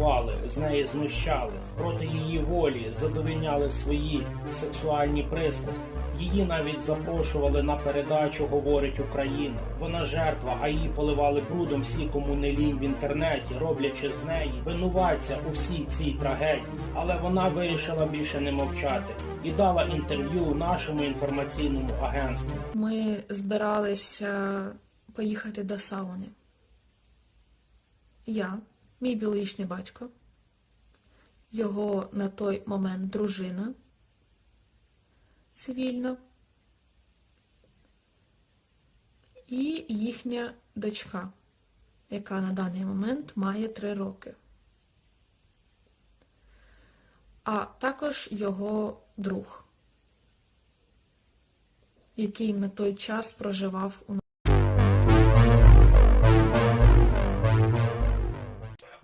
катували, з неї знущались, проти її волі задовільняли свої сексуальні пристрасті. Її навіть запрошували на передачу Говорить Україна. Вона жертва, а її поливали брудом всі, кому не лінь в інтернеті, роблячи з неї винуватця у всій цій трагедії. Але вона вирішила більше не мовчати і дала інтерв'ю нашому інформаційному агентству. Ми збиралися поїхати до сауни. Я, мій біологічний батько, його на той момент дружина цивільна і їхня дочка, яка на даний момент має три роки. А також його друг, який на той час проживав у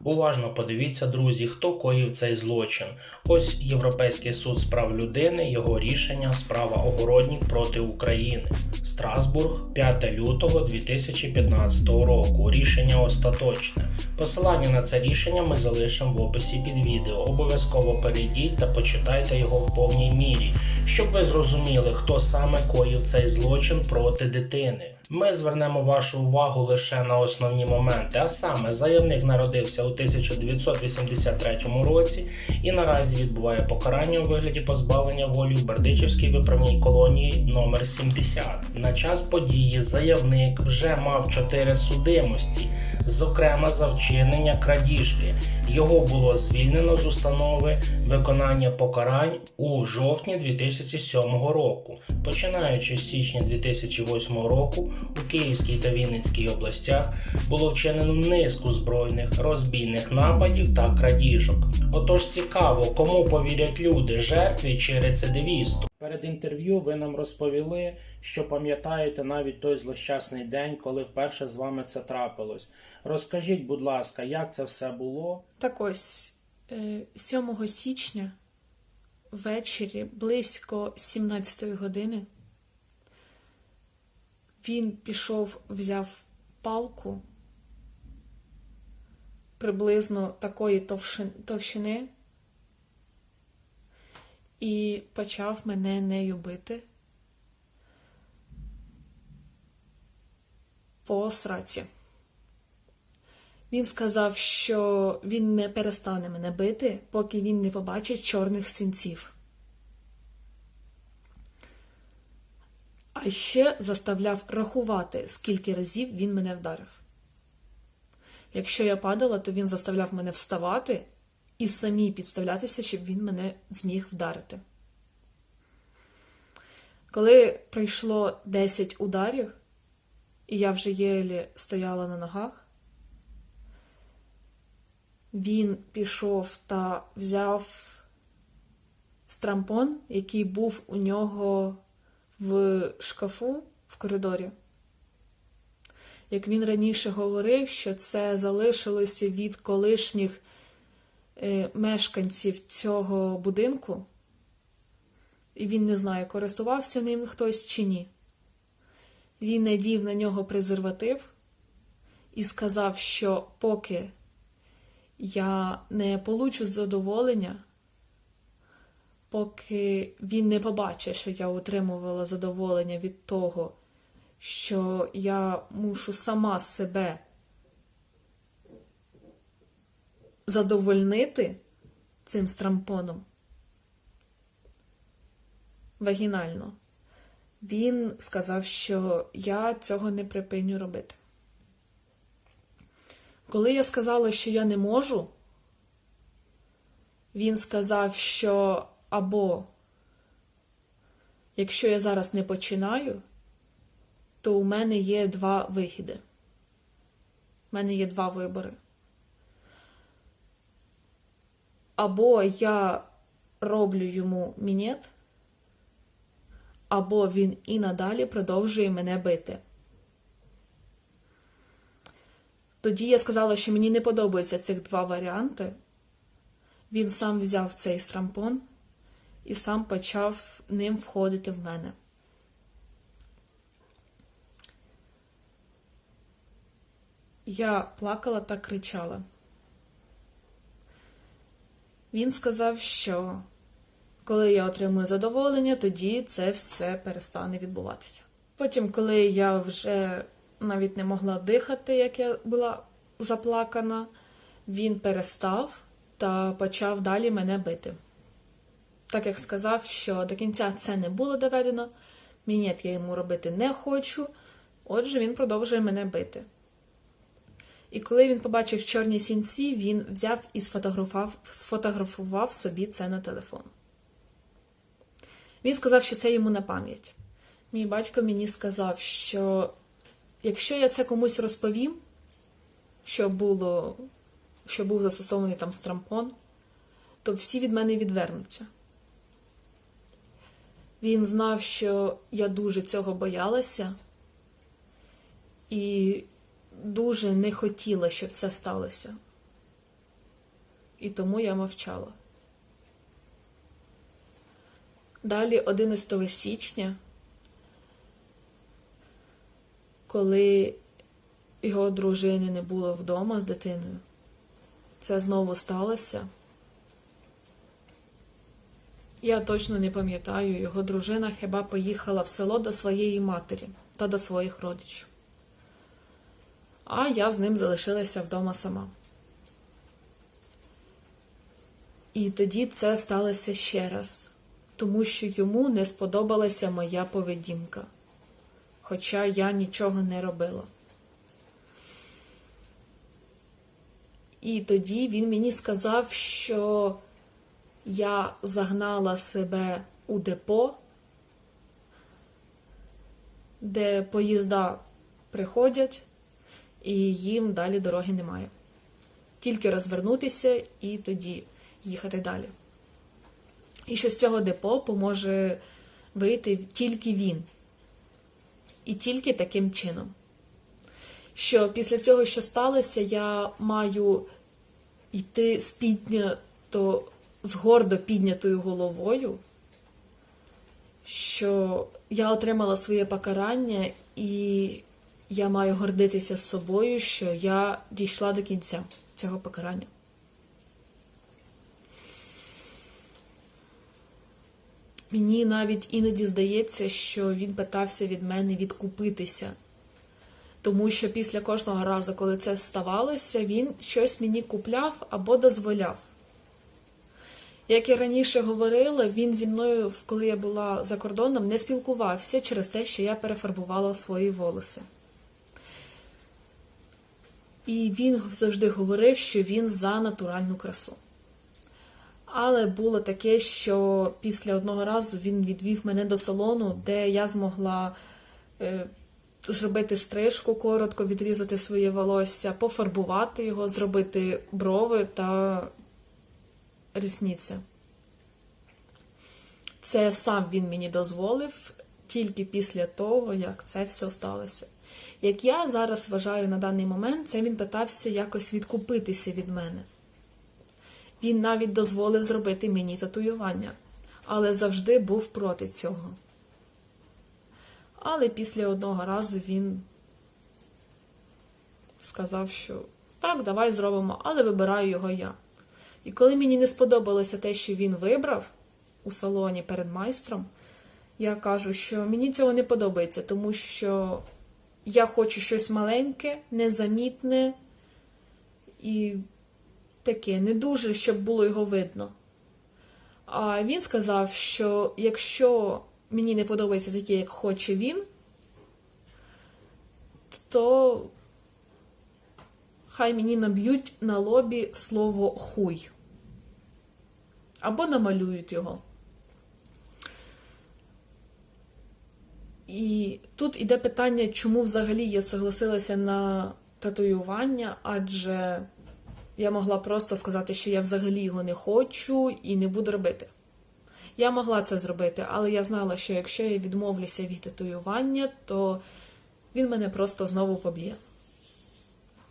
Уважно подивіться, друзі, хто коїв цей злочин. Ось Європейський суд з прав людини, його рішення, справа Огороднік проти України. Страсбург, 5 лютого 2015 року. Рішення остаточне. Посилання на це рішення ми залишимо в описі під відео. Обов'язково перейдіть та почитайте його в повній мірі, щоб ви зрозуміли, хто саме коїв цей злочин проти дитини. Ми звернемо вашу увагу лише на основні моменти, а саме заявник народився у 1983 році і наразі відбуває покарання у вигляді позбавлення волі в Бердичівській виправній колонії номер 70. На час події заявник вже мав чотири судимості, зокрема за вчинення крадіжки. Його було звільнено з установи виконання покарань у жовтні 2007 року. Починаючи з січня 2008 року у Київській та Вінницькій областях було вчинено низку збройних розбійних нападів та крадіжок. Отож цікаво, кому повірять люди, жертві чи рецидивісту. Перед інтерв'ю ви нам розповіли, що пам'ятаєте навіть той злощасний день, коли вперше з вами це трапилось. Розкажіть, будь ласка, як це все було? Так ось, е, 7 січня ввечері близько 17 години він пішов, взяв палку приблизно такої товщини і почав мене нею бити по сраці. Він сказав, що він не перестане мене бити, поки він не побачить чорних синців. А ще заставляв рахувати, скільки разів він мене вдарив. Якщо я падала, то він заставляв мене вставати і самі підставлятися, щоб він мене зміг вдарити. Коли пройшло 10 ударів, і я вже єлі стояла на ногах, він пішов та взяв стрампон, який був у нього в шкафу в коридорі. Як він раніше говорив, що це залишилося від колишніх мешканців цього будинку, і він не знає, користувався ним хтось чи ні. Він надів на нього презерватив і сказав, що поки я не получу задоволення, поки він не побачить, що я отримувала задоволення від того, що я мушу сама себе задовольнити цим стрампоном вагінально. Він сказав, що я цього не припиню робити. Коли я сказала, що я не можу, він сказав, що або якщо я зараз не починаю, то у мене є два вихіди. У мене є два вибори. Або я роблю йому мінет, або він і надалі продовжує мене бити. Тоді я сказала, що мені не подобаються цих два варіанти. Він сам взяв цей стрампон і сам почав ним входити в мене. Я плакала та кричала. Він сказав, що коли я отримую задоволення, тоді це все перестане відбуватися. Потім, коли я вже навіть не могла дихати, як я була заплакана, він перестав та почав далі мене бити. Так як сказав, що до кінця це не було доведено, мінет я йому робити не хочу, отже, він продовжує мене бити. І коли він побачив чорні сінці, він взяв і сфотографував, сфотографував собі це на телефон. Він сказав, що це йому на пам'ять. Мій батько мені сказав, що якщо я це комусь розповім, що було, що був застосований там стрампон, то всі від мене відвернуться. Він знав, що я дуже цього боялася і дуже не хотіла, щоб це сталося. І тому я мовчала. Далі, 11 січня, коли його дружини не було вдома з дитиною, це знову сталося. Я точно не пам'ятаю, його дружина хіба поїхала в село до своєї матері та до своїх родичів. А я з ним залишилася вдома сама. І тоді це сталося ще раз, тому що йому не сподобалася моя поведінка, хоча я нічого не робила. І тоді він мені сказав, що я загнала себе у депо, де поїзда приходять, і їм далі дороги немає. Тільки розвернутися і тоді їхати далі. І що з цього депо поможе вийти тільки він. І тільки таким чином. Що після цього, що сталося, я маю йти з піднято, з гордо піднятою головою, що я отримала своє покарання, і я маю гордитися з собою, що я дійшла до кінця цього покарання. Мені навіть іноді здається, що він питався від мене відкупитися. Тому що після кожного разу, коли це ставалося, він щось мені купляв або дозволяв. Як я раніше говорила, він зі мною, коли я була за кордоном, не спілкувався через те, що я перефарбувала свої волоси. І він завжди говорив, що він за натуральну красу. Але було таке, що після одного разу він відвів мене до салону, де я змогла е, зробити стрижку коротко, відрізати своє волосся, пофарбувати його, зробити брови та рісниці. Це сам він мені дозволив тільки після того, як це все сталося. Як я зараз вважаю на даний момент, це він питався якось відкупитися від мене. Він навіть дозволив зробити мені татуювання, але завжди був проти цього. Але після одного разу він сказав, що так, давай зробимо, але вибираю його я. І коли мені не сподобалося те, що він вибрав у салоні перед майстром, я кажу, що мені цього не подобається, тому що я хочу щось маленьке, незамітне і таке, не дуже, щоб було його видно. А він сказав, що якщо мені не подобається таке, як хоче він, то хай мені наб'ють на лобі слово хуй. Або намалюють його. І тут іде питання, чому взагалі я согласилася на татуювання, адже я могла просто сказати, що я взагалі його не хочу і не буду робити. Я могла це зробити, але я знала, що якщо я відмовлюся від татуювання, то він мене просто знову поб'є.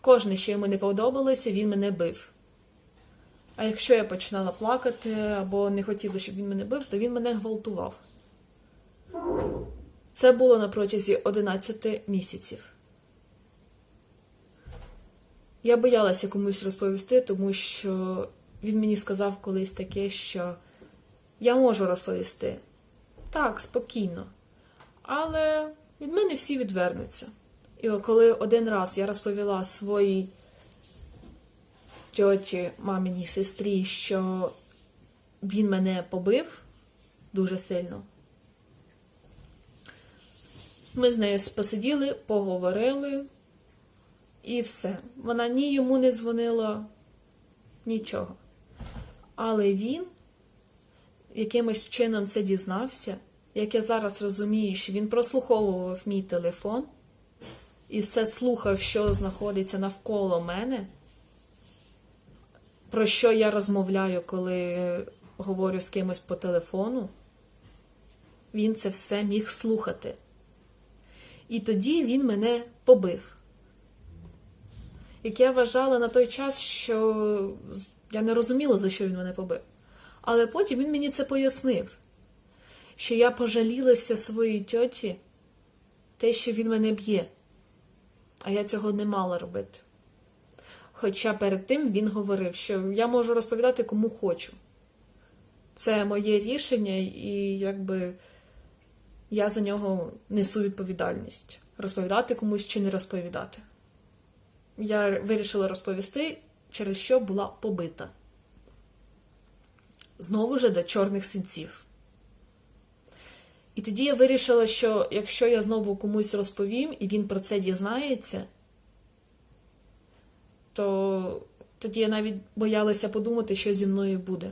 Кожне, що йому не подобалося, він мене бив. А якщо я починала плакати або не хотіла, щоб він мене бив, то він мене гвалтував. Це було на протязі 11 місяців. Я боялася комусь розповісти, тому що він мені сказав колись таке, що я можу розповісти. Так, спокійно. Але від мене всі відвернуться. І коли один раз я розповіла своїй тьоті, маминій сестрі, що він мене побив дуже сильно. Ми з нею посиділи, поговорили, і все. Вона ні йому не дзвонила, нічого. Але він якимось чином це дізнався, як я зараз розумію, що він прослуховував мій телефон і це слухав, що знаходиться навколо мене, про що я розмовляю, коли говорю з кимось по телефону. Він це все міг слухати. І тоді він мене побив. Як я вважала на той час, що я не розуміла, за що він мене побив. Але потім він мені це пояснив, що я пожалілася своїй тьоті те, що він мене б'є, а я цього не мала робити. Хоча перед тим він говорив, що я можу розповідати кому хочу. Це моє рішення, і якби я за нього несу відповідальність розповідати комусь чи не розповідати. Я вирішила розповісти, через що була побита. Знову ж до чорних синців. І тоді я вирішила, що якщо я знову комусь розповім і він про це дізнається, то тоді я навіть боялася подумати, що зі мною буде.